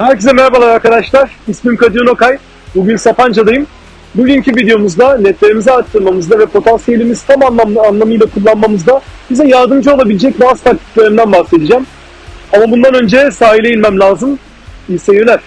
Herkese merhabalar arkadaşlar. İsmim Kadir Okay. Bugün Sapanca'dayım. Bugünkü videomuzda netlerimizi arttırmamızda ve potansiyelimizi tam anlamlı anlamıyla kullanmamızda bize yardımcı olabilecek bazı taktiklerimden bahsedeceğim. Ama bundan önce sahile inmem lazım. İyi seyirler.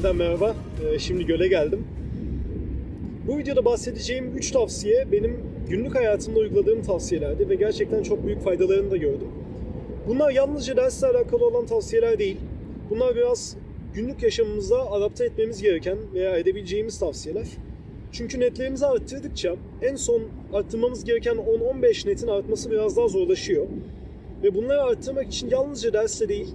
Yeniden merhaba. Ee, Şimdi göle geldim. Bu videoda bahsedeceğim 3 tavsiye benim günlük hayatımda uyguladığım tavsiyelerdi ve gerçekten çok büyük faydalarını da gördüm. Bunlar yalnızca dersle alakalı olan tavsiyeler değil. Bunlar biraz günlük yaşamımızda adapte etmemiz gereken veya edebileceğimiz tavsiyeler. Çünkü netlerimizi arttırdıkça en son arttırmamız gereken 10-15 netin artması biraz daha zorlaşıyor. Ve bunları arttırmak için yalnızca dersle değil,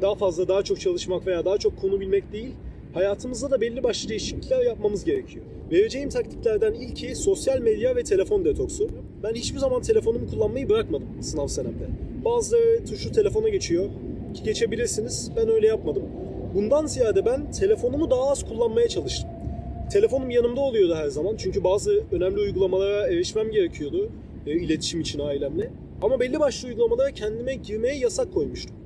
daha fazla, daha çok çalışmak veya daha çok konu bilmek değil, hayatımızda da belli başlı değişiklikler yapmamız gerekiyor. Vereceğim taktiklerden ilki sosyal medya ve telefon detoksu. Ben hiçbir zaman telefonumu kullanmayı bırakmadım sınav senemde. Bazıları tuşlu telefona geçiyor ki geçebilirsiniz. Ben öyle yapmadım. Bundan ziyade ben telefonumu daha az kullanmaya çalıştım. Telefonum yanımda oluyordu her zaman çünkü bazı önemli uygulamalara erişmem gerekiyordu e, iletişim için ailemle. Ama belli başlı uygulamalara kendime girmeye yasak koymuştum.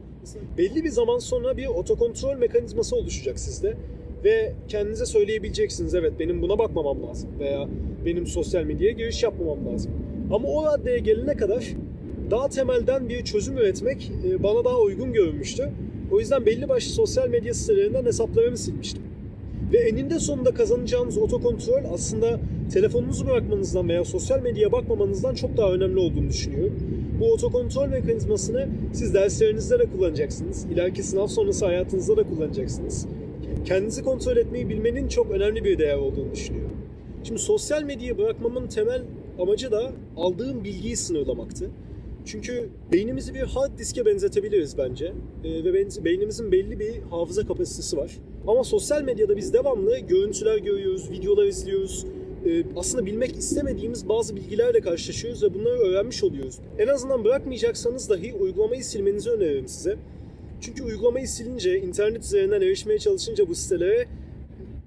Belli bir zaman sonra bir otokontrol mekanizması oluşacak sizde ve kendinize söyleyebileceksiniz evet benim buna bakmamam lazım veya benim sosyal medyaya giriş yapmamam lazım. Ama o raddeye gelene kadar daha temelden bir çözüm üretmek e, bana daha uygun görünmüştü. O yüzden belli başlı sosyal medya sitelerinden hesaplarımı silmiştim. Ve eninde sonunda kazanacağınız otokontrol aslında telefonunuzu bırakmanızdan veya sosyal medyaya bakmamanızdan çok daha önemli olduğunu düşünüyorum. Bu otokontrol mekanizmasını siz derslerinizde de kullanacaksınız. İleriki sınav sonrası hayatınızda da kullanacaksınız. Kendinizi kontrol etmeyi bilmenin çok önemli bir değer olduğunu düşünüyorum. Şimdi sosyal medyayı bırakmamın temel amacı da aldığım bilgiyi sınırlamaktı. Çünkü beynimizi bir hard diske benzetebiliriz bence. Ee, ve beynimizin belli bir hafıza kapasitesi var. Ama sosyal medyada biz devamlı görüntüler görüyoruz, videolar izliyoruz. Ee, aslında bilmek istemediğimiz bazı bilgilerle karşılaşıyoruz ve bunları öğrenmiş oluyoruz. En azından bırakmayacaksanız dahi uygulamayı silmenizi öneririm size. Çünkü uygulamayı silince, internet üzerinden erişmeye çalışınca bu sitelere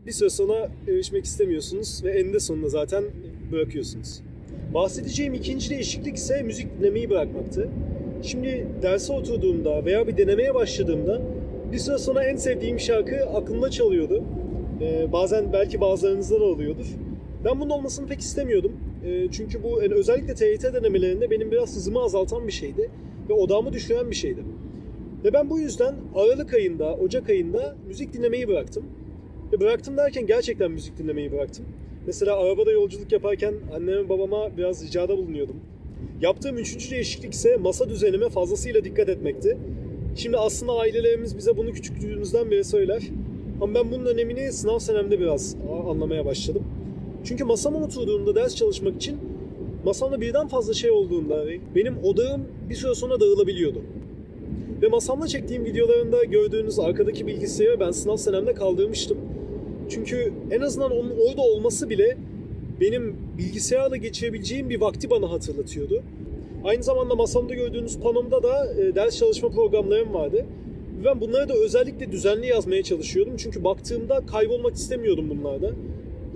bir süre sonra erişmek istemiyorsunuz ve eninde sonunda zaten bırakıyorsunuz. Bahsedeceğim ikinci değişiklik ise müzik dinlemeyi bırakmaktı. Şimdi derse oturduğumda veya bir denemeye başladığımda bir süre sonra en sevdiğim şarkı aklımda çalıyordu. Ee, bazen belki bazılarınızda da oluyordur. Ben bunun olmasını pek istemiyordum. Ee, çünkü bu yani özellikle TYT denemelerinde benim biraz hızımı azaltan bir şeydi ve odağımı düşüren bir şeydi. Ve ben bu yüzden Aralık ayında, Ocak ayında müzik dinlemeyi bıraktım. Ve bıraktım derken gerçekten müzik dinlemeyi bıraktım. Mesela arabada yolculuk yaparken anneme babama biraz ricada bulunuyordum. Yaptığım üçüncü değişiklik ise masa düzenime fazlasıyla dikkat etmekti. Şimdi aslında ailelerimiz bize bunu küçüklüğümüzden beri söyler. Ama ben bunun önemini sınav senemde biraz anlamaya başladım. Çünkü masama oturduğumda ders çalışmak için masamda birden fazla şey olduğunda benim odağım bir süre sonra dağılabiliyordu. Ve masamda çektiğim videolarında gördüğünüz arkadaki bilgisayarı ben sınav senemde kaldırmıştım. Çünkü en azından onun orada olması bile benim bilgisayarla geçirebileceğim bir vakti bana hatırlatıyordu. Aynı zamanda masamda gördüğünüz panomda da e, ders çalışma programlarım vardı. Ben bunları da özellikle düzenli yazmaya çalışıyordum. Çünkü baktığımda kaybolmak istemiyordum bunlarda.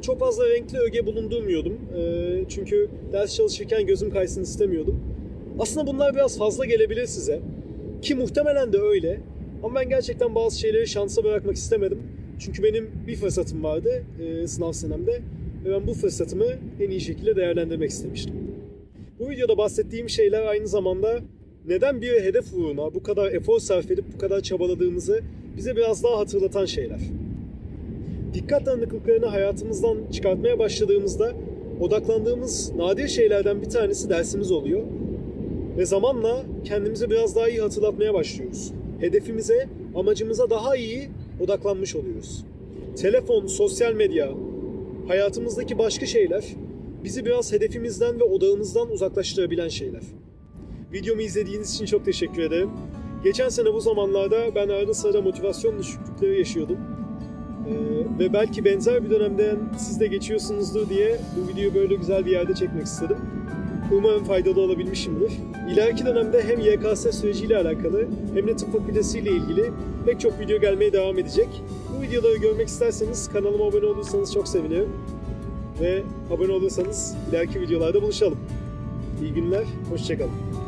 Çok fazla renkli öge bulundurmuyordum. Ee, çünkü ders çalışırken gözüm kaysın istemiyordum. Aslında bunlar biraz fazla gelebilir size. Ki muhtemelen de öyle. Ama ben gerçekten bazı şeyleri şansa bırakmak istemedim. Çünkü benim bir fırsatım vardı e, sınav senemde. Ve ben bu fırsatımı en iyi şekilde değerlendirmek istemiştim. Bu videoda bahsettiğim şeyler aynı zamanda neden bir hedef uğruna bu kadar efor sarf edip bu kadar çabaladığımızı bize biraz daha hatırlatan şeyler. Dikkat dağınıklıklarını hayatımızdan çıkartmaya başladığımızda odaklandığımız nadir şeylerden bir tanesi dersimiz oluyor. Ve zamanla kendimize biraz daha iyi hatırlatmaya başlıyoruz. Hedefimize, amacımıza daha iyi odaklanmış oluyoruz. Telefon, sosyal medya, hayatımızdaki başka şeyler bizi biraz hedefimizden ve odağımızdan uzaklaştırabilen şeyler. Videomu izlediğiniz için çok teşekkür ederim. Geçen sene bu zamanlarda ben arada sırada motivasyon düşüklükleri yaşıyordum. Ee, ve belki benzer bir dönemden siz de geçiyorsunuzdur diye bu videoyu böyle güzel bir yerde çekmek istedim. Umarım faydalı olabilmişimdir. İleriki dönemde hem YKS süreciyle alakalı hem de tıp fakültesiyle ilgili pek çok video gelmeye devam edecek. Bu videoları görmek isterseniz kanalıma abone olursanız çok sevinirim. Ve abone olursanız ileriki videolarda buluşalım. İyi günler, hoşçakalın.